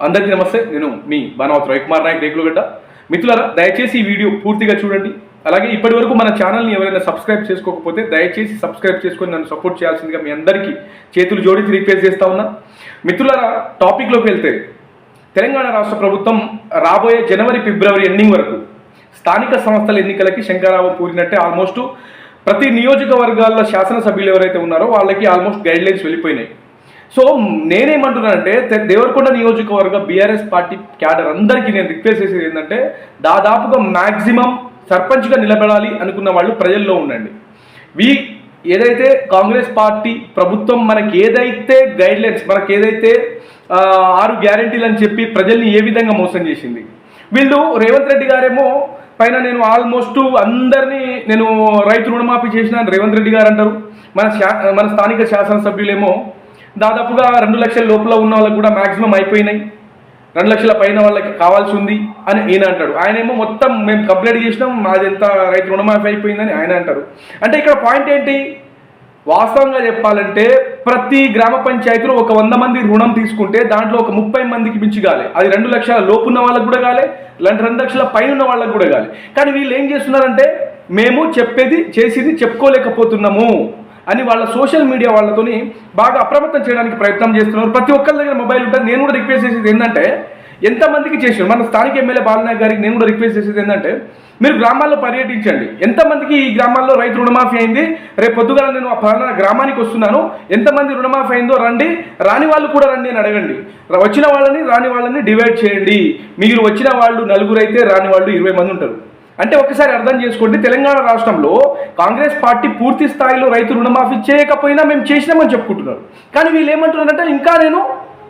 అందరికీ నమస్తే నేను మీ బానవత్ రవికుమార్ నాయక్ రేకులగడ్డ. మిత్రులారా దయచేసి ఈ వీడియో పూర్తిగా చూడండి. అలాగే ఇప్పటి వరకు మన ఛానల్ని ఎవరైనా సబ్స్క్రైబ్ చేసుకోకపోతే దయచేసి సబ్స్క్రైబ్ చేసుకొని నన్ను సపోర్ట్ చేయాల్సిందిగా మీ అందరికీ చేతులు జోడించి రిక్వెస్ట్ చేస్తా ఉన్నా. మిత్రులారా టాపిక్లోకి వెళ్తే తెలంగాణ రాష్ట్ర ప్రభుత్వం రాబోయే జనవరి ఫిబ్రవరి ఎండింగ్ వరకు స్థానిక సంస్థల ఎన్నికలకి శంకరావం పూరినట్టే ఆల్మోస్ట్ ప్రతి నియోజకవర్గాల్లో శాసనసభ్యులు ఎవరైతే ఉన్నారో వాళ్ళకి ఆల్మోస్ట్ గైడ్లైన్స్ వెళ్ళిపోయినాయి. సో నేనేమంటున్నానంటే దేవరకొండ నియోజకవర్గ బీఆర్ఎస్ పార్టీ క్యాడర్ అందరికీ నేను రిక్వెస్ట్ చేసేది ఏంటంటే దాదాపుగా మ్యాక్సిమం సర్పంచ్గా నిలబడాలి అనుకున్న వాళ్ళు ప్రజల్లో ఉండండి. వీ ఏదైతే కాంగ్రెస్ పార్టీ ప్రభుత్వం మనకి ఏదైతే గైడ్లైన్స్ మనకి ఏదైతే ఆరు గ్యారెంటీలు అని చెప్పి ప్రజల్ని ఏ విధంగా మోసం చేసింది. వీళ్ళు రేవంత్ రెడ్డి గారేమో పైన నేను ఆల్మోస్ట్ అందరినీ నేను రైతు రుణమాఫీ చేసిన రేవంత్ రెడ్డి గారు అంటారు. మన శా మన స్థానిక శాసనసభ్యులేమో దాదాపుగా రెండు లక్షల లోపల ఉన్న వాళ్ళకి కూడా మ్యాక్సిమం అయిపోయినాయి. రెండు లక్షల పైన వాళ్ళకి కావాల్సి ఉంది అని ఈయన అంటాడు. ఆయన ఏమో మొత్తం మేము కంప్లైంట్ చేసినాం మాది ఎంత రైతు రుణమాఫీ అయిపోయిందని ఆయన అంటారు. అంటే ఇక్కడ పాయింట్ ఏంటి? వాస్తవంగా చెప్పాలంటే ప్రతి గ్రామ పంచాయతీలో ఒక వంద మంది రుణం తీసుకుంటే దాంట్లో ఒక ముప్పై మందికి మించి కాలే. అది రెండు లక్షల లోపు ఉన్న వాళ్ళకు కూడా కాలే లేదంటే రెండు లక్షల పైన ఉన్న వాళ్ళకు కూడా కాలే. కానీ వీళ్ళు ఏం చేస్తున్నారంటే మేము చెప్పేది చేసేది చెప్పుకోలేకపోతున్నాము. అని వాళ్ళ సోషల్ మీడియా వాళ్ళతోని బాగా అప్రమత్తం చేయడానికి ప్రయత్నం చేస్తున్నారు. ప్రతి ఒక్కరి దగ్గర మొబైల్ ఉంటుంది నేను కూడా రిక్వెస్ట్ చేసేది ఏంటంటే ఎంతమందికి చేసారు మన స్థానిక ఎమ్మెల్యే బాలనాయక్ గారికి నేను కూడా రిక్వెస్ట్ చేసేది ఏంటంటే మీరు గ్రామాల్లో పర్యటించండి. ఎంతమందికి ఈ గ్రామాల్లో రైతు రుణమాఫీ అయింది? రేపు పొద్దుగాల నేను ఆ ఫలానా గ్రామానికి వస్తున్నాను. ఎంతమంది రుణమాఫీ అయిందో రండి. రాని వాళ్ళు కూడా రండి అని అడగండి. వచ్చిన వాళ్ళని రాని వాళ్ళని డివైడ్ చేయండి. మీరు వచ్చిన వాళ్ళు నలుగురు అయితే రాని వాళ్ళు ఇరవై మంది ఉంటారు. అంటే ఒకసారి అర్థం చేసుకోండి. తెలంగాణ రాష్ట్రంలో కాంగ్రెస్ పార్టీ పూర్తి స్థాయిలో రైతు రుణమాఫీ చేయకపోయినా మేము చేసినామని చెప్పుకుంటున్నారు. కానీ వీళ్ళు ఏమంటున్నారంటే ఇంకా నేను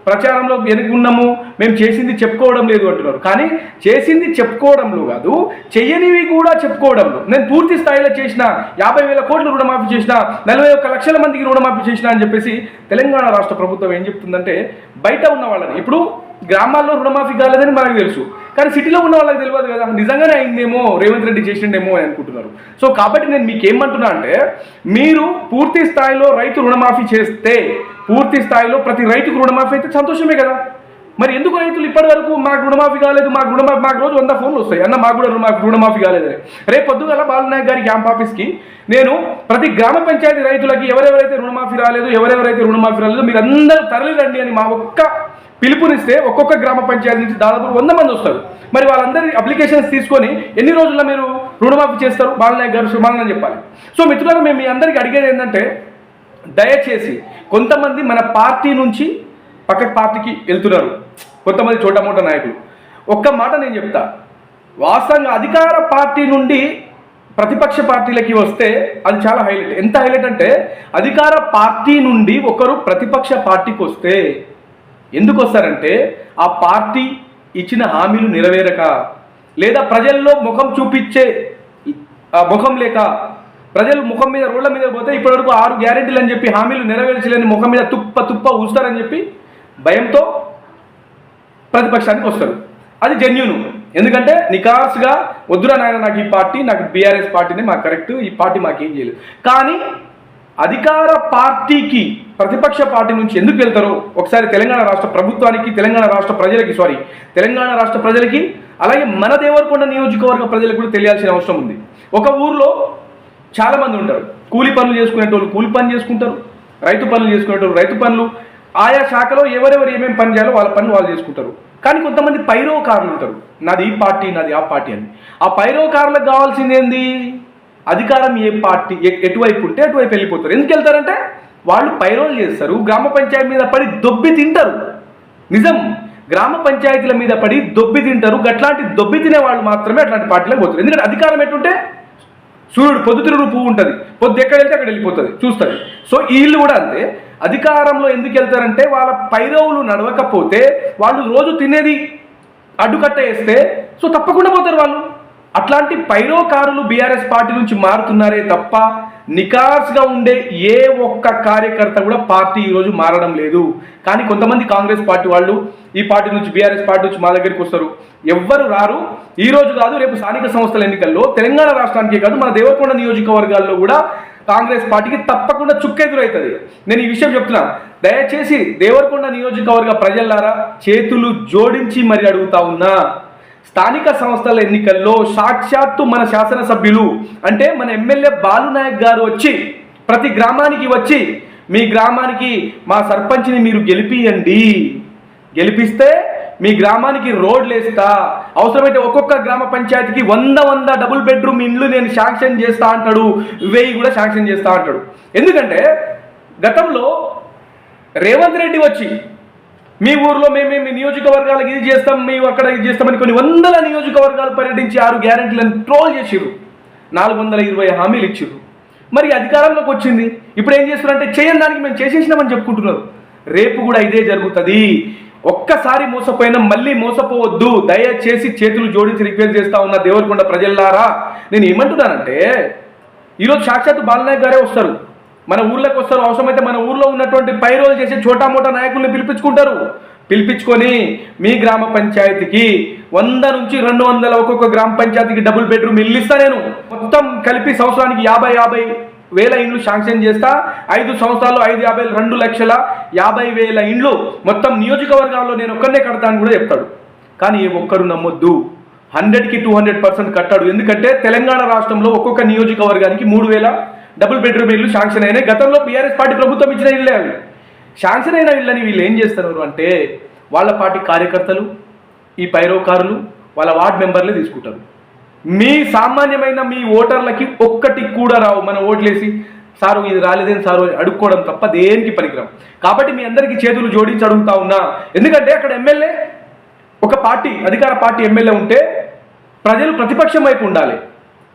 ప్రచారంలో వెనక్కి ఉన్నాము మేము చేసింది చెప్పుకోవడం లేదు అంటున్నారు. కానీ చేసింది చెప్పుకోవడంలో కాదు చెయ్యనివి కూడా చెప్పుకోవడంలో. నేను పూర్తి స్థాయిలో చేసిన యాభై వేల కోట్లు రుణమాఫీ చేసిన నలభై ఒక్క లక్షల మందికి రుణమాఫీ చేసిన అని చెప్పేసి తెలంగాణ రాష్ట్ర ప్రభుత్వం ఏం చెప్తుందంటే బయట ఉన్న వాళ్ళని ఇప్పుడు గ్రామాల్లో రుణమాఫీ కాలేదని మనకు తెలుసు. కానీ సిటీలో ఉన్న వాళ్ళకి తెలియదు కదా నిజంగానే అయిందేమో రేవంత్ రెడ్డి చేసిండేమో అని అనుకుంటున్నారు. సో కాబట్టి నేను మీకు ఏమంటున్నా అంటే మీరు పూర్తి స్థాయిలో రైతు రుణమాఫీ చేస్తే పూర్తి స్థాయిలో ప్రతి రైతుకు రుణమాఫీ అయితే సంతోషమే కదా. మరి ఎందుకు రైతులు ఇప్పటి వరకు మాకు రుణమాఫీ కాలేదు మాకు రుణమాఫీ మాకు రోజు వంద ఫోన్లు వస్తాయి. అన్న మాకు కూడా రుణమాఫీ రుణమాఫీ కాలేదని రేపు పొద్దుగల బాలనాయక్ గారి క్యాంప్ ఆఫీస్కి నేను ప్రతి గ్రామ పంచాయతీ రైతులకి ఎవరెవరైతే రుణమాఫీ రాలేదు ఎవరెవరైతే రుణమాఫీ రాలేదు మీరు అందరూ తరలిరండి అని మా ఒక్క పిలుపునిస్తే ఒక్కొక్క గ్రామ పంచాయతీ నుంచి దాదాపు వంద మంది వస్తారు. మరి వాళ్ళందరి అప్లికేషన్స్ తీసుకొని ఎన్ని రోజుల్లో మీరు రుణమాఫీ చేస్తారు? బాలనాయక్ గారు సుమాలని చెప్పాలి. సో మిత్రులారా మేము మీ అందరికీ అడిగేది ఏంటంటే దయచేసి కొంతమంది మన పార్టీ నుంచి పక్క పార్టీకి వెళ్తున్నారు. కొంతమంది చోటమోట నాయకులు. ఒక్క మాట నేను చెప్తా. వాస్తవంగా అధికార పార్టీ నుండి ప్రతిపక్ష పార్టీలకి వస్తే అది చాలా హైలైట్. ఎంత హైలైట్ అంటే అధికార పార్టీ నుండి ఒకరు ప్రతిపక్ష పార్టీకి వస్తే ఎందుకు వస్తారంటే ఆ పార్టీ ఇచ్చిన హామీలు నెరవేరక లేదా ప్రజల్లో ముఖం చూపించే ముఖం లేక ప్రజలు ముఖం మీద రోడ్ల మీద పోతే ఇప్పటివరకు ఆరు గ్యారెంటీలు అని చెప్పి హామీలు నెరవేర్చలేని ముఖం మీద తుప్ప తుప్ప ఊస్తారని చెప్పి భయంతో ప్రతిపక్షానికి వస్తారు. అది జెన్యున్ ఎందుకంటే నికాస్గా వద్దురా నాయన నాకు ఈ పార్టీ నాకు బీఆర్ఎస్ పార్టీనే మాకు కరెక్ట్ ఈ పార్టీ మాకేం చేయలేదు. కానీ అధికార పార్టీకి ప్రతిపక్ష పార్టీ నుంచి ఎందుకు వెళ్తారో ఒకసారి తెలంగాణ రాష్ట్ర ప్రభుత్వానికి తెలంగాణ రాష్ట్ర ప్రజలకి సారీ తెలంగాణ రాష్ట్ర ప్రజలకి అలాగే మన దేవరకొండ నియోజకవర్గ ప్రజలకు కూడా తెలియాల్సిన అవసరం ఉంది. ఒక ఊర్లో చాలామంది ఉంటారు. కూలి పనులు చేసుకునేటోళ్ళు కూలి పని చేసుకుంటారు. రైతు పనులు చేసుకునేటోళ్ళు రైతు పనులు. ఆయా శాఖలో ఎవరెవరు ఏమేమి పని చేయాలో వాళ్ళ పనులు వాళ్ళు చేసుకుంటారు. కానీ కొంతమంది పైరోకారులు ఉంటారు. నాది ఈ పార్టీ నాది ఆ పార్టీ అని. ఆ పైరోకారులకు కావాల్సింది ఏంది? అధికారం ఏ పార్టీ? ఎటువైపు ఉంటే అటువైపు వెళ్ళిపోతారు. ఎందుకు వెళ్తారంటే వాళ్ళు పైరోలు చేస్తారు గ్రామ పంచాయతీ మీద పడి దొబ్బి తింటారు. నిజం. గ్రామ పంచాయతీల మీద పడి దొబ్బి తింటారు. అట్లాంటి దొబ్బి తినే వాళ్ళు మాత్రమే అట్లాంటి పార్టీలకు పోతారు. ఎందుకంటే అధికారం ఎటుంటే సూర్యుడు పొద్దుతిరుగుడు పువ్వు ఉంటుంది. పొద్దు ఎక్కడ వెళ్తే అక్కడ వెళ్ళిపోతుంది చూస్తుంది. సో వీళ్ళు కూడా అంతే. అధికారంలో ఎందుకు వెళ్తారంటే వాళ్ళ పైరవులు నడవకపోతే వాళ్ళు రోజు తినేది అడ్డుకట్ట వేస్తే సో తప్పకుండా పోతారు వాళ్ళు. అట్లాంటి పైరోకారులు బీఆర్ఎస్ పార్టీ నుంచి మారుతున్నారే తప్ప నికాస్గా ఉండే ఏ ఒక్క కార్యకర్త కూడా పార్టీ ఈరోజు మారడం లేదు. కానీ కొంతమంది కాంగ్రెస్ పార్టీ వాళ్ళు ఈ పార్టీ నుంచి బీఆర్ఎస్ పార్టీ నుంచి మా దగ్గరికి వస్తారు. ఎవ్వరు రారు. ఈ రోజు కాదు రేపు స్థానిక సంస్థల ఎన్నికల్లో తెలంగాణ రాష్ట్రానికే కాదు మన దేవరకొండ నియోజకవర్గాల్లో కూడా కాంగ్రెస్ పార్టీకి తప్పకుండా చుక్కెదురవుతుంది నేను ఈ విషయం చెప్తున్నా. దయచేసి దేవరకొండ నియోజకవర్గ ప్రజలారా చేతులు జోడించి మరి అడుగుతా ఉన్నా. స్థానిక సంస్థల ఎన్నికల్లో సాక్షాత్తు మన శాసనసభ్యులు అంటే మన ఎమ్మెల్యే బాలునాయక్ గారు వచ్చి ప్రతి గ్రామానికి వచ్చి మీ గ్రామానికి మా సర్పంచ్ని మీరు గెలిపియండి. గెలిపిస్తే మీ గ్రామానికి రోడ్లు వేస్తా అవసరమైతే ఒక్కొక్క గ్రామ పంచాయతీకి వంద వంద డబుల్ బెడ్రూమ్ ఇండ్లు నేను శాంక్షన్ చేస్తా అంటాడు. వెయ్యి కూడా శాంక్షన్ చేస్తా అంటాడు. ఎందుకంటే గతంలో రేవంత్ రెడ్డి వచ్చి మీ ఊర్లో మేము మీ నియోజకవర్గాలకు ఇది చేస్తాం మేము అక్కడ ఇది చేస్తామని కొన్ని వందల నియోజకవర్గాలు పర్యటించి ఆరు గ్యారంటీలను ట్రోల్ చేసిరు నాలుగు వందల ఇరవై హామీలు ఇచ్చిరు మరి అధికారంలోకి వచ్చింది. ఇప్పుడు ఏం చేస్తున్నారంటే చేయని దానికి మేము చేసేసినామని చెప్పుకుంటున్నారు. రేపు కూడా ఇదే జరుగుతుంది. ఒక్కసారి మోసపోయినా మళ్ళీ మోసపోవద్దు. దయచేసి చేతులు జోడించి రిక్వెస్ట్ చేస్తా ఉన్న దేవరకొండ ప్రజల్లారా నేను ఏమంటున్నానంటే ఈరోజు సాక్షాత్ బాలనాయక్ గారే వస్తారు. మన ఊర్లోకి వస్తారు. అవసరమైతే మన ఊర్లో ఉన్నటువంటి పైరోలు చేసే చోటా మోటా నాయకుల్ని పిలిపించుకుంటారు. పిలిపించుకొని మీ గ్రామ పంచాయతీకి వంద నుంచి రెండు వందల ఒక్కొక్క గ్రామ పంచాయతీకి డబుల్ బెడ్రూమ్ ఇల్లు ఇస్తా నేను. మొత్తం కలిపి సంవత్సరానికి యాభై యాభై వేల ఇండ్లు శాంక్షన్ చేస్తా. ఐదు సంవత్సరాలు ఐదు యాభై రెండు లక్షల యాభై వేల ఇండ్లు మొత్తం నియోజకవర్గాల్లో నేను ఒక్కనే కడతాను కూడా చెప్తాడు. కానీ ఏ ఒక్కరు నమ్మొద్దు. హండ్రెడ్కి టూ హండ్రెడ్ పర్సెంట్ కట్టాడు. ఎందుకంటే తెలంగాణ రాష్ట్రంలో ఒక్కొక్క నియోజకవర్గానికి మూడు వేల డబుల్ బెడ్రూమ్ ఇల్లు శాంక్షన్ అయినాయి. గతంలో బీఆర్ఎస్ పార్టీ ప్రభుత్వం ఇచ్చిన ఇల్లే అవి. శాంక్షన్ అయిన ఇళ్ళని వీళ్ళు ఏం చేస్తున్నారు అంటే వాళ్ళ పార్టీ కార్యకర్తలు ఈ పైరోకారులు వాళ్ళ వార్డ్ మెంబర్లే తీసుకుంటారు. మీ సామాన్యమైన మీ ఓటర్లకి ఒక్కటి కూడా రావు. మన ఓట్లేసి సారు ఇది రాలేదేం సారు? అడుక్కోవడం తప్ప దేనికి పనికిరాం కాబట్టి మీ అందరికీ చేతులు జోడించి అడుగుతా ఉన్నా ఎందుకంటే అక్కడ ఎమ్మెల్యే ఒక పార్టీ అధికార పార్టీ ఎమ్మెల్యే ఉంటే ప్రజలు ప్రతిపక్షం వైపు ఉండాలి.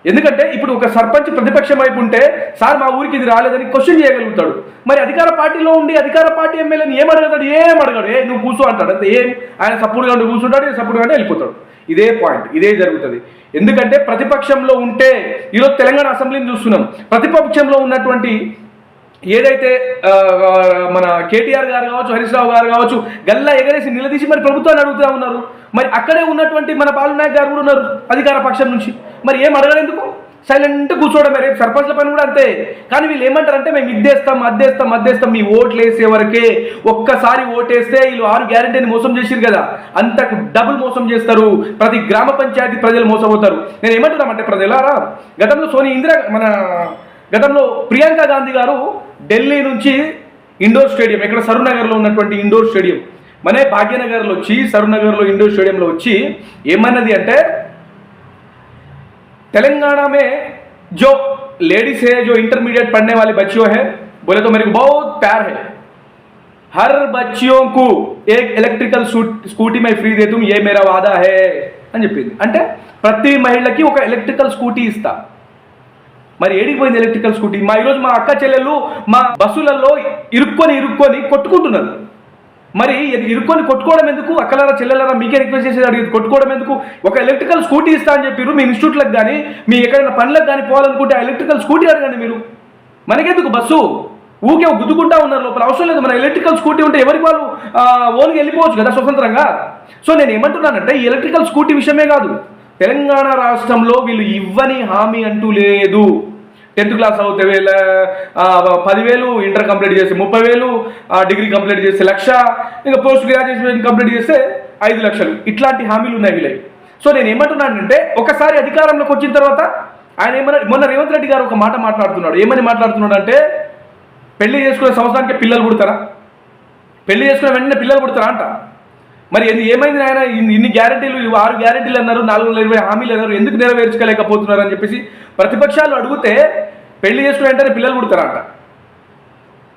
ఎందుకంటే ఇప్పుడు ఒక సర్పంచ్ ప్రతిపక్షం వైపు ఉంటే సార్ మా ఊరికి ఇది రాలేదని క్వశ్చన్ చేయగలుగుతాడు. మరి అధికార పార్టీలో ఉండి అధికార పార్టీ ఎమ్మెల్యేని ఏం అడగతాడు ఏం అడగాడు? ఏ నువ్వు కూర్చో అంటాడు. అంతే. ఏం? ఆయన సపోర్ట్గా ఉండి కూర్చుంటాడు నేను సపోర్ట్గా ఉండి వెళ్ళిపోతాడు. ఇదే పాయింట్. ఇదే జరుగుతుంది. ఎందుకంటే ప్రతిపక్షంలో ఉంటే ఈరోజు తెలంగాణ అసెంబ్లీని చూస్తున్నాం. ప్రతిపక్షంలో ఉన్నటువంటి ఏదైతే మన కేటీఆర్ గారు కావచ్చు హరీష్ రావు గారు కావచ్చు గల్లా ఎగరేసి నిలదీసి మరి ప్రభుత్వాన్ని అడుగుతూ ఉన్నారు. మరి అక్కడే ఉన్నటువంటి మన బాలునాయక్ గారు కూడా ఉన్నారు అధికార పక్షం నుంచి. మరి ఏం అడగలేందుకు సైలెంట్ కూర్చోవడమే రేపు సర్పంచ్ల పని కూడా అంతే. కానీ వీళ్ళు ఏమంటారంటే మేము ఇద్దేస్తాం అద్దేస్తాం అద్దేస్తాం మీ ఓట్లు వేసే వరకే ఒక్కసారి ఓటేస్తే వీళ్ళు ఆరు గ్యారెంటీని మోసం చేసిరు కదా. అంతకు డబుల్ మోసం చేస్తారు. ప్రతి గ్రామ పంచాయతీ ప్రజలు మోసపోతారు. నేను ఏమంటున్నామంటే ప్రజలారా గతంలో సోని ఇందిరా మన గతంలో ప్రియాంక గాంధీ గారు ఢిల్లీ నుంచి ఇండోర్ స్టేడియం ఇక్కడ సరునగర్లో ఉన్నటువంటి ఇండోర్ స్టేడియం మనే భాగ్యనగర్లో వచ్చి సరునగర్లో ఇండోర్ స్టేడియంలో వచ్చి ఏమన్నది అంటే तेलंगाना में जो लेडीज है जो इंटरमीडिएट पढ़ने वाली बच्चियों है बोले तो मेरे को बहुत प्यार है हर बच्चियों को एक इलेक्ट्रिकल స్కూటీ మై ఫ్రీ దేతుం ఏ మేరా వాదా హే అని చెప్పింది అంటే ప్రతి మహిళకి ఒక ఎలక్ట్రికల్ స్కూటీ ఇస్తా మరి ఏడికి పోయింది ఎలక్ట్రికల్ స్కూటీ మా ఈరోజు మా అక్క చెల్లెలు మా బస్సులలో ఇరుక్కొని ఇరుక్కొని కొట్టుకుంటున్నారు మరి అది ఇరుక్కొని కొట్టుకోవడం ఎందుకు? అక్కలారా చెల్లెలారా మీకే రిక్వెస్ట్ చేసేది అడిగి కొట్టుకోవడం ఎందుకు? ఒక ఎలక్ట్రికల్ స్కూటీ ఇస్తా అని చెప్పారు మీ ఇన్స్టిట్యూట్లకు కానీ మీ ఎక్కడైనా పనులకు కానీ పోవాలనుకుంటే ఆ ఎలక్ట్రికల్ స్కూటీ అడగండి మీరు. మనకెందుకు బస్సు? ఊకే గుద్దుకుంటా ఉన్నారు లోపల. అవసరం లేదు మన ఎలక్ట్రికల్ స్కూటీ ఉంటే ఎవరికి వాళ్ళు ఓన్గా వెళ్ళిపోవచ్చు కదా స్వతంత్రంగా? సో నేను ఏమంటున్నానంటే ఈ ఎలక్ట్రికల్ స్కూటీ విషయమే కాదు. తెలంగాణ రాష్ట్రంలో వీళ్ళు ఇవ్వని హామీ అంటూ లేదు. టెన్త్ క్లాస్ అవుతే వేల పదివేలు ఇంటర్ కంప్లీట్ చేస్తే ముప్పై వేలు డిగ్రీ కంప్లీట్ చేస్తే లక్ష ఇంకా పోస్ట్ గ్రాడ్యుయేషన్ కంప్లీట్ చేస్తే ఐదు లక్షలు. ఇట్లాంటి హామీలు ఉన్నాయి వీళ్ళకి. సో నేను ఏమంటున్నానంటే ఒకసారి అధికారంలోకి వచ్చిన తర్వాత ఆయన ఏమన్నా మొన్న రేవంత్ రెడ్డి గారు ఒక మాట మాట్లాడుతున్నాడు. ఏమని మాట్లాడుతున్నాడు అంటే పెళ్ళి చేసుకునే సంవత్సరానికి పిల్లలు పుడతారా? పెళ్ళి చేసుకునే వెంటనే పిల్లలు పుడతారా అంట. మరి ఎందు ఏమైంది ఆయన ఇన్ని గ్యారంటీలు గ్యారెంటీలు ఆరు గ్యారెంటీలు అన్నారు నాలుగు వందల ఇరవై హామీలు అన్నారు ఎందుకు నెరవేర్చుకోలేకపోతున్నారు అని చెప్పేసి ప్రతిపక్షాలు అడిగితే పెళ్ళి చేసుకున్న వెంటనే పిల్లలు పుడతారంట.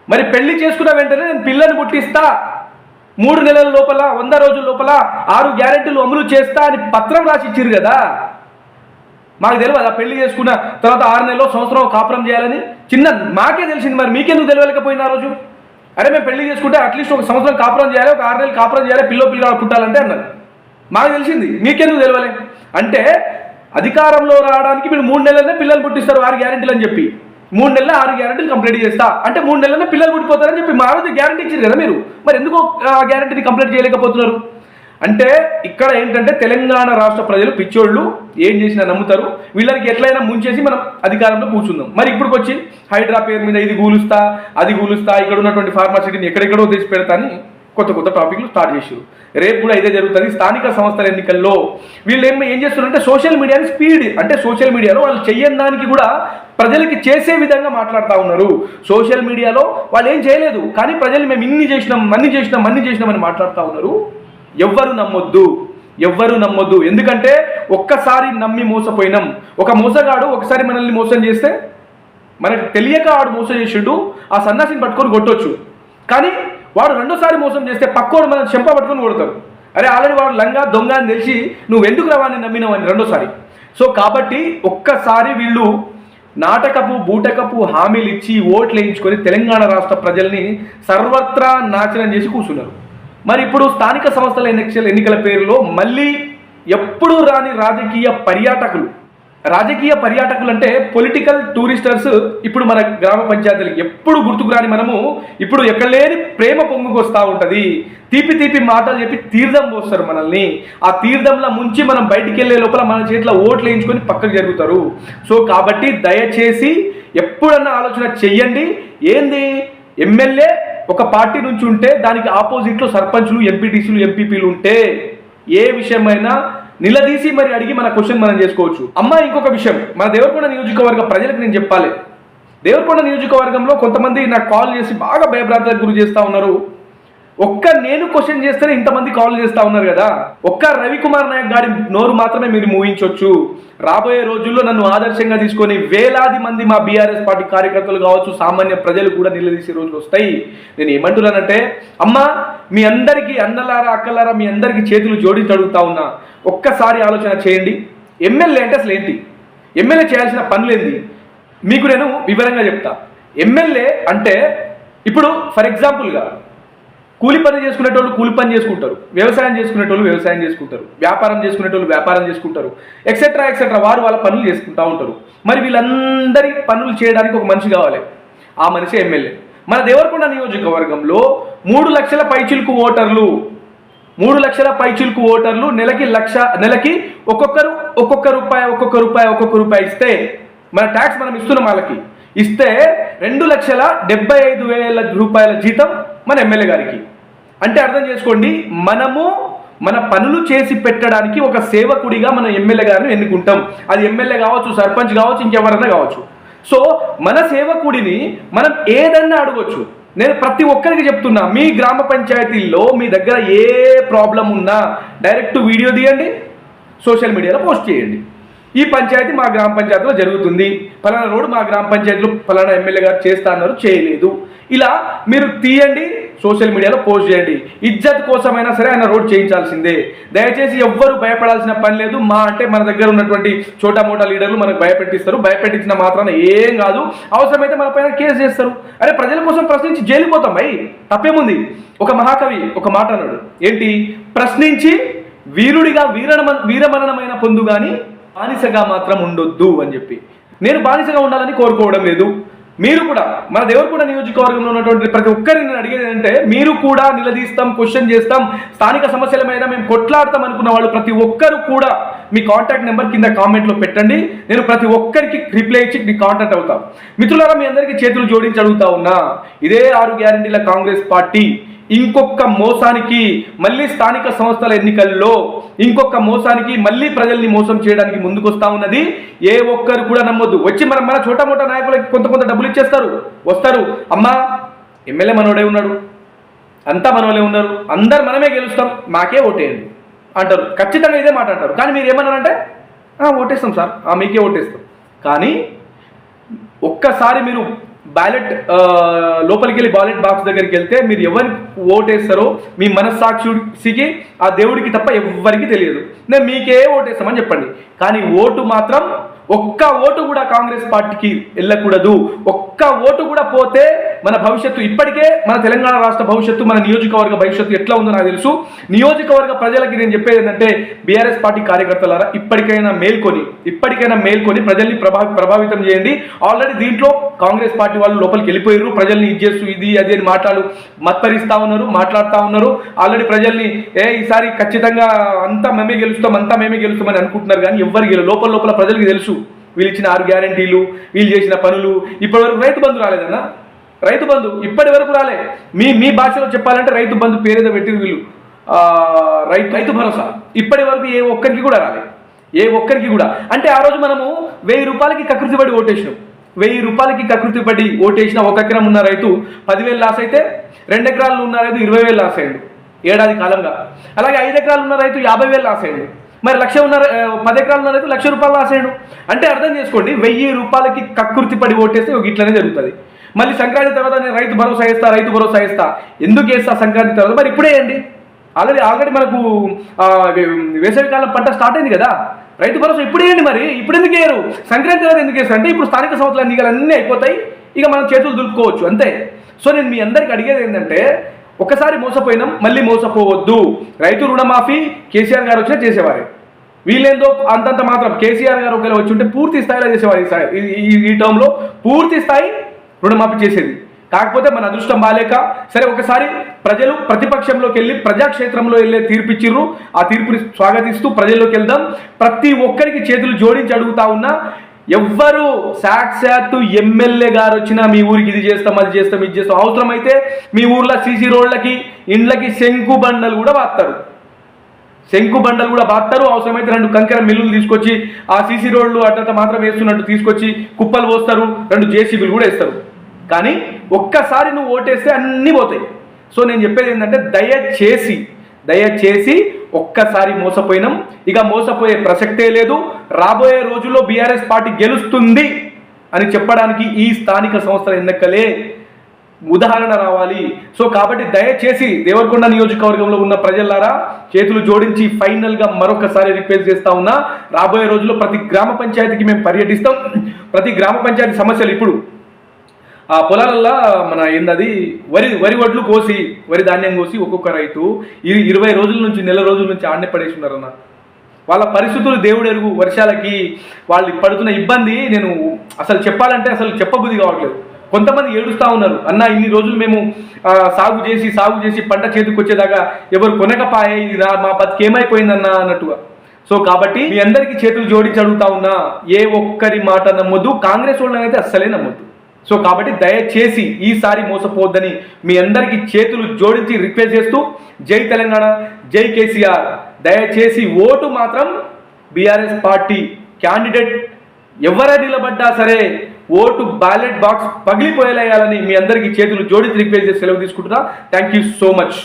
మరి పెళ్ళి చేసుకున్న వెంటనే నేను పిల్లని పుట్టిస్తా. మూడు నెలల లోపల వంద రోజుల లోపల ఆరు గ్యారెంటీలు అమలు చేస్తా అని పత్రం రాసి ఇచ్చారు కదా. మాకు తెలియదు ఆ పెళ్ళి చేసుకున్న తర్వాత ఆరు నెలలో సంవత్సరం కాపురం చేయాలని. చిన్న మాకే తెలిసింది మరి మీకెందుకు తెలియలేకపోయిన ఆ రోజు? అరే మేము పెళ్ళి చేసుకుంటే అట్లీస్ట్ ఒక సంవత్సరం కాపురం చేయాలి ఒక ఆరు నెలలు కాపురం చేయాలి పిల్లో పిల్లలు పుట్టాలంటే అన్నారు. మాకు తెలిసింది మీకెందుకు తెలియలే అంటే అధికారంలో రావడానికి మీరు మూడు నెలలనే పిల్లలు పుట్టిస్తారు ఆరు గ్యారెంటీలు అని చెప్పి. మూడు నెలలు ఆరు గ్యారెంటీలు కంప్లీట్ చేస్తా. అంటే మూడు నెలలనే పిల్లలు పుట్టిపోతారని చెప్పి మా రోజు గ్యారెంటీ ఇచ్చారు కదా మీరు. మరి ఎందుకు ఆ గ్యారెంటీని కంప్లీట్ చేయలేకపోతున్నారు? అంటే ఇక్కడ ఏంటంటే తెలంగాణ రాష్ట్ర ప్రజలు పిచ్చోళ్ళు ఏం చేసినా నమ్ముతారు. వీళ్ళకి ఎట్లయినా ముంచేసి మనం అధికారంలో కూర్చుందాం. మరి ఇప్పుడు వచ్చి హైడ్రా పేరు మీద ఇది కూలుస్తా అది కూలుస్తా ఇక్కడ ఉన్నటువంటి ఫార్మాసిటీని ఎక్కడెక్కడో తెచ్చి పెడతా అని కొత్త కొత్త టాపిక్లు స్టార్ట్ చేశారు రేపు కూడా ఇదే జరుగుతుంది. స్థానిక సంస్థల ఎన్నికల్లో వీళ్ళు ఏం ఏం చేస్తున్నారంటే సోషల్ మీడియాని స్పీడ్ అంటే సోషల్ మీడియాలో వాళ్ళు చెయ్యని దానికి కూడా ప్రజలకి చేసే విధంగా మాట్లాడుతూ ఉన్నారు. సోషల్ మీడియాలో వాళ్ళు ఏం చేయలేదు. కానీ ప్రజలు మేము ఇన్ని చేసినాం అన్ని చేసినాం అన్ని చేసినామని మాట్లాడుతూ ఉన్నారు. ఎవ్వరు నమ్మొద్దు ఎవ్వరు నమ్మొద్దు. ఎందుకంటే ఒక్కసారి నమ్మి మోసపోయినాం. ఒక మోసగాడు ఒకసారి మనల్ని మోసం చేస్తే మనకు తెలియక ఆడు మోసం చేసిండు ఆ సన్నాసిని పట్టుకొని కొట్టొచ్చు. కానీ వాడు రెండోసారి మోసం చేస్తే పక్కోడు మనం చెంప పట్టుకొని కొడతారు అరే ఆల్రెడీ వాడు లంగా దొంగ అని తెలిసి నువ్వు ఎందుకు రవాణి నమ్మినావు అని రెండోసారి. సో కాబట్టి ఒక్కసారి వీళ్ళు నాటకపు బూటకపు హామీలు ఇచ్చి ఓట్లు వేయించుకొని తెలంగాణ రాష్ట్ర ప్రజల్ని సర్వత్రా నాశనం చేసి కూర్చున్నారు. మరి ఇప్పుడు స్థానిక సంస్థల ఎన్నికల ఎన్నికల పేరులో మళ్ళీ ఎప్పుడు రాని రాజకీయ పర్యాటకులు. రాజకీయ పర్యాటకులు అంటే పొలిటికల్ టూరిస్టర్స్ ఇప్పుడు మన గ్రామ పంచాయతీలకు ఎప్పుడు గుర్తుకు రాని మనము ఇప్పుడు ఎక్కడ లేని ప్రేమ పొంగుకొస్తూ ఉంటుంది. తీపి తీపి మాటలు చెప్పి తీర్థం పోస్తారు మనల్ని. ఆ తీర్థంలో ముంచి మనం బయటికి వెళ్ళే లోపల మన చేతిలో ఓట్లు వేయించుకొని పక్కకు జరుగుతారు. సో కాబట్టి దయచేసి ఎప్పుడన్నా ఆలోచన చెయ్యండి. ఏంది? ఎమ్మెల్యే ఒక పార్టీ నుంచి ఉంటే దానికి ఆపోజిట్లో సర్పంచ్లు ఎంపీటీసీలు ఎంపీపీలు ఉంటే ఏ విషయమైనా నిలదీసి మరి అడిగి మన క్వశ్చన్ మనం చేసుకోవచ్చు. అమ్మ ఇంకొక విషయం. మన దేవరకొండ నియోజకవర్గ ప్రజలకు నేను చెప్పాలి. దేవరకొండ నియోజకవర్గంలో కొంతమంది నాకు కాల్ చేసి బాగా భయభ్రాంతలకు గురి చేస్తా ఉన్నారు. ఒక్క నేను క్వశ్చన్ చేస్తేనే ఇంతమంది కాల్ చేస్తా ఉన్నారు కదా? ఒక్క రవికుమార్ నాయక్ గారి నోరు మాత్రమే మీరు మూవించవచ్చు రాబోయే రోజుల్లో నన్ను ఆదర్శంగా తీసుకొని వేలాది మంది మా బీఆర్ఎస్ పార్టీ కార్యకర్తలు కావచ్చు సామాన్య ప్రజలు కూడా నిలదీసే రోజులు వస్తాయి. నేను ఏమంటున్నానంటే అమ్మా మీ అందరికీ అన్నలారా అక్కలారా మీ అందరికీ చేతులు జోడించి అడుగుతా ఉన్నా. ఒక్కసారి ఆలోచన చేయండి. ఎమ్మెల్యే అంటే అసలు ఏంటి? ఎమ్మెల్యే చేయాల్సిన పనులేంది మీకు నేను వివరంగా చెప్తా. ఎమ్మెల్యే అంటే ఇప్పుడు ఫర్ ఎగ్జాంపుల్గా కూలి పని చేసుకునేటోళ్ళు కూలి పని చేసుకుంటారు. వ్యవసాయం చేసుకునేటోళ్ళు వ్యవసాయం చేసుకుంటారు. వ్యాపారం చేసుకునేటోళ్ళు వ్యాపారం చేసుకుంటారు. ఎక్సెట్రా ఎక్సెట్రా వారు వాళ్ళ పనులు చేసుకుంటూ ఉంటారు. మరి వీళ్ళందరి పనులు చేయడానికి ఒక మనిషి కావాలి. ఆ మనిషి ఎమ్మెల్యే. మన దేవరకొండ నియోజకవర్గంలో మూడు లక్షల పైచిలుకు ఓటర్లు మూడు లక్షల పైచిలుకు ఓటర్లు నెలకి లక్ష నెలకి ఒక్కొక్కరు ఒక్కొక్క రూపాయి ఒక్కొక్క రూపాయి ఒక్కొక్క రూపాయి ఇస్తే మన ట్యాక్స్ మనం ఇస్తున్నాం వాళ్ళకి. ఇస్తే రెండు లక్షల డెబ్బై ఐదు వేల రూపాయల జీతం మన ఎమ్మెల్యే గారికి. అంటే అర్థం చేసుకోండి మనము మన పనులు చేసి పెట్టడానికి ఒక సేవకుడిగా మన ఎమ్మెల్యే గారిని ఎన్నుకుంటాం. అది ఎమ్మెల్యే కావచ్చు సర్పంచ్ కావచ్చు ఇంకెవరన్నా కావచ్చు. సో మన సేవకుడిని మనం ఏదన్నా అడగొచ్చు. నేను ప్రతి ఒక్కరికి చెప్తున్నా మీ గ్రామ పంచాయతీల్లో మీ దగ్గర ఏ ప్రాబ్లం ఉన్నా డైరెక్ట్ వీడియో తీయండి సోషల్ మీడియాలో పోస్ట్ చేయండి. ఈ పంచాయతీ మా గ్రామ పంచాయతీలో జరుగుతుంది. ఫలానా రోడ్డు మా గ్రామ పంచాయతీలో ఫలానా ఎమ్మెల్యే గారు చేస్తా అన్నారు చేయలేదు. ఇలా మీరు తీయండి సోషల్ మీడియాలో పోస్ట్ చేయండి. ఇజ్జత్ కోసమైనా సరే ఆయన రోడ్ చేయించాల్సిందే. దయచేసి ఎవ్వరు భయపడాల్సిన పని లేదు. మా అంటే మన దగ్గర ఉన్నటువంటి చోటా మోటా లీడర్లు మనకు భయపెట్టిస్తారు. భయపెట్టించిన మాత్రాన ఏం కాదు. అవసరమైతే మన పైన కేసు చేస్తారు. అరే ప్రజల కోసం ప్రశ్నించి జైలు పోతాం భయ్ తప్పేముంది? ఒక మహాకవి ఒక మాట అన్నాడు. ఏంటి? ప్రశ్నించి వీరుడిగా వీరణ వీరమరణమైన పొందు కానీ బానిసగా మాత్రం ఉండొద్దు అని చెప్పి. నేను బానిసగా ఉండాలని కోరుకోవడం లేదు. మీరు కూడా మన దేవరకొండ నియోజకవర్గంలో ఉన్నటువంటి ప్రతి ఒక్కరిని నేను అడిగేది ఏంటంటే మీరు కూడా నిలదీస్తాం క్వశ్చన్ చేస్తాం స్థానిక సమస్యల మీద మేము కొట్లాడతాం అనుకున్న వాళ్ళు ప్రతి ఒక్కరు కూడా మీ కాంటాక్ట్ నెంబర్ కింద కామెంట్లో పెట్టండి. నేను ప్రతి ఒక్కరికి రిప్లై ఇచ్చి మీ కాంటాక్ట్ అవుతాం. మిత్రులారా మీ అందరికీ చేతులు జోడించి అడుగుతా ఉన్నా ఇదే ఆరు గ్యారంటీల కాంగ్రెస్ పార్టీ. ఇంకొక మోసానికి మళ్ళీ స్థానిక సంస్థల ఎన్నికల్లో ఇంకొక మోసానికి మళ్ళీ ప్రజల్ని మోసం చేయడానికి ముందుకొస్తా ఉన్నది. ఏ ఒక్కరు కూడా నమ్మొద్దు. వచ్చి మనం మన చోట మోట నాయకులకి కొంత కొంత డబ్బులు ఇచ్చేస్తారు. వస్తారు. అమ్మా ఎమ్మెల్యే మనోడే ఉన్నాడు. అంతా మనోలే ఉన్నారు. అందరు మనమే గెలుస్తాం. మాకే ఓటేయండి అంటారు. ఖచ్చితంగా ఇదే మాట అంటారు. కానీ మీరు ఏమన్నారంటే ఓటేస్తాం సార్. ఆ, మీకే ఓటేస్తాం. కానీ ఒక్కసారి మీరు బ్యాలెట్ లోపలికి వెళ్ళి బ్యాలెట్ బాక్స్ దగ్గరికి వెళ్తే మీరు ఎవరికి ఓటేస్తారో మీ మనస్సాక్షికి ఆ దేవుడికి తప్ప ఎవ్వరికి తెలియదు. నేను మీకే ఓటేస్తామని చెప్పండి. కానీ ఓటు మాత్రం ఒక్క ఓటు కూడా కాంగ్రెస్ పార్టీకి వెళ్ళకూడదు. ఒక్క ఓటు కూడా పోతే మన భవిష్యత్తు ఇప్పటికే మన తెలంగాణ రాష్ట్ర భవిష్యత్తు మన నియోజకవర్గ భవిష్యత్తు ఎట్లా ఉందో నాకు తెలుసు. నియోజకవర్గ ప్రజలకి నేను చెప్పేది ఏంటంటే బీఆర్ఎస్ పార్టీ కార్యకర్తలారా ఇప్పటికైనా మేల్కొని ఇప్పటికైనా మేల్కొని ప్రజల్ని ప్రభా ప్రభావితం చేయండి. ఆల్రెడీ దీంట్లో కాంగ్రెస్ పార్టీ వాళ్ళు లోపలికి వెళ్ళిపోయారు ప్రజల్ని ఇది చేస్తూ ఇది అది అని మాట్లాడు మత్పరిస్తా ఉన్నారు మాట్లాడుతూ ఉన్నారు. ఆల్రెడీ ప్రజల్ని ఏ ఈసారి ఖచ్చితంగా అంతా మేమే గెలుస్తాం అంతా మేమే గెలుస్తామని అనుకుంటున్నారు కానీ ఎవ్వరు గెలు లోపల లోపల ప్రజలకి తెలుసు. వీళ్ళు ఇచ్చిన ఆరు గ్యారంటీలు వీళ్ళు చేసిన పనులు. ఇప్పటివరకు రైతు బంధు రాలేదన్నా? రైతు బంధు ఇప్పటి వరకు రాలే. మీ మీ భాషలో చెప్పాలంటే రైతు బంధు పేరేదో పెట్టింది వీళ్ళు. రైతు రైతు భరోసా. ఇప్పటి వరకు ఏ ఒక్కరికి కూడా రాలే. ఏ ఒక్కరికి కూడా. అంటే ఆ రోజు మనము వెయ్యి రూపాయలకి కకృతి పడి ఓటేసినాం. వెయ్యి రూపాయలకి కకృతి పడి ఓటేసిన ఒక ఎకరం ఉన్న రైతు పదివేలు లాస్ అయితే రెండు ఎకరాలు ఉన్న రైతు ఇరవై వేలు లాస్ అయ్యాడు ఏడాది కాలంగా. అలాగే ఐదు ఎకరాలు ఉన్న రైతు యాభై వేలు లాస్ అయ్యాడు. మరి లక్ష ఉన్న పది ఎకరాలు ఉన్న రైతు లక్ష రూపాయలు లాస్ అయ్యాడు. అంటే అర్థం చేసుకోండి వెయ్యి రూపాయలకి కకృతి పడి ఓటేస్తే ఒక ఇట్లనే జరుగుతుంది. మళ్ళీ సంక్రాంతి తర్వాత నేను రైతు భరోసా ఇస్తా రైతు భరోసా వేస్తా ఎందుకు వేస్తా సంక్రాంతి తర్వాత? మరి ఇప్పుడే వేయండి. ఆల్రెడీ ఆల్రెడీ మనకు వేసవికాలం పంట స్టార్ట్ అయింది కదా. రైతు భరోసా ఇప్పుడు వేయండి మరి. ఇప్పుడు ఎందుకు వేయరు? సంక్రాంతి తర్వాత ఎందుకు వేస్తారు? అంటే ఇప్పుడు స్థానిక సంస్థల ఎన్నికలు అన్నీ అయిపోతాయి. ఇక మనం చేతులు దులుపుకోవచ్చు అంతే. సో నేను మీ అందరికి అడిగేది ఏంటంటే ఒకసారి మోసపోయినాం మళ్ళీ మోసపోవద్దు. రైతు రుణమాఫీ కేసీఆర్ గారు వచ్చినా చేసేవారే. వీళ్ళేందో అంతంత మాత్రం కేసీఆర్ గారు ఒకవేళ వచ్చి ఉంటే పూర్తి స్థాయిలో చేసేవారు ఈ ఈ- ఈ- ఈ టర్మ్లో పూర్తి స్థాయి రుణమాఫీ చేసేది. కాకపోతే మన అదృష్టం బాలేక సరే ఒకసారి ప్రజలు ప్రతిపక్షంలోకి వెళ్ళి ప్రజాక్షేత్రంలో వెళ్ళే తీర్పిచ్చిర్రు. ఆ తీర్పుని స్వాగతిస్తూ ప్రజల్లోకి వెళ్దాం. ప్రతి ఒక్కరికి చేతులు జోడించి అడుగుతా ఉన్నా ఎవ్వరు సాక్షాత్తు ఎమ్మెల్యే గారు వచ్చినా మీ ఊరికి ఇది చేస్తాం అది చేస్తాం ఇది చేస్తాం. అవసరమైతే మీ ఊర్లో సీసీ రోడ్లకి ఇండ్లకి శంకు బండలు కూడా వాస్తారు శంకు బండలు కూడా బాస్తారు అవసరమైతే రెండు కంకర మిల్లులు తీసుకొచ్చి ఆ సీసీ రోడ్లు అట్టంత మాత్రం వేస్తున్నట్టు తీసుకొచ్చి కుప్పలు పోస్తారు. రెండు జేసీబీలు కూడా వేస్తారు. కానీ ఒక్కసారి నువ్వు ఓటేస్తే అన్నీ పోతాయి. సో నేను చెప్పేది ఏంటంటే దయచేసి దయచేసి ఒక్కసారి మోసపోయినాం. ఇక మోసపోయే ప్రసక్తే లేదు. రాబోయే రోజుల్లో బీఆర్ఎస్ పార్టీ గెలుస్తుంది అని చెప్పడానికి ఈ స్థానిక సంస్థల ఎన్నికలే ఉదాహరణ రావాలి. సో కాబట్టి దయచేసి దేవరకొండ నియోజకవర్గంలో ఉన్న ప్రజలారా చేతులు జోడించి ఫైనల్గా మరొకసారి రిక్వెస్ట్ చేస్తా ఉన్నా. రాబోయే రోజుల్లో ప్రతి గ్రామ పంచాయతీకి మేము పర్యటిస్తాం. ప్రతి గ్రామ పంచాయతీ సమస్యలు ఇప్పుడు ఆ పొలాలల్లో మన ఏందది? వరి వరి వడ్లు కోసి వరి ధాన్యం కోసి ఒక్కొక్క రైతు ఇ- ఇరవై రోజుల నుంచి నెల రోజుల నుంచి ఆడనే పడేసి ఉన్నారన్న వాళ్ళ పరిస్థితులు దేవుడు ఎరుగు వర్షాలకి వాళ్ళు పడుతున్న ఇబ్బంది నేను అసలు చెప్పాలంటే అసలు చెప్పబుద్ధి కావట్లేదు. కొంతమంది ఏడుస్తూ ఉన్నారు అన్న ఇన్ని రోజులు మేము సాగు చేసి సాగు చేసి పంట చేతికి వచ్చేదాకా ఎవరు కొనకపాయే ఇది నా మా బతికి ఏమైపోయిందన్న అన్నట్టుగా. సో కాబట్టి మీ అందరికీ చేతులు జోడించి అడుగుతా ఉన్నా ఏ ఒక్కరి మాట నమ్మొద్దు కాంగ్రెస్ వాళ్ళని అయితే అస్సలే నమ్మొద్దు. సో కాబట్టి దయచేసి ఈసారి మోసపోవద్దని మీ అందరికీ చేతులు జోడించి రిక్వెస్ట్ చేస్తూ జై తెలంగాణ జై కేసీఆర్. దయచేసి ఓటు మాత్రం బీఆర్ఎస్ పార్టీ క్యాండిడేట్ ఎవరే నిలబడ్డా సరే ఓటు బ్యాలెట్ బాక్స్ పగిలిపోయేలేయాలని మీ అందరికీ చేతులు జోడించి రిక్వెస్ట్ చేసి సెలవు తీసుకుంటున్నా. Thank you so much.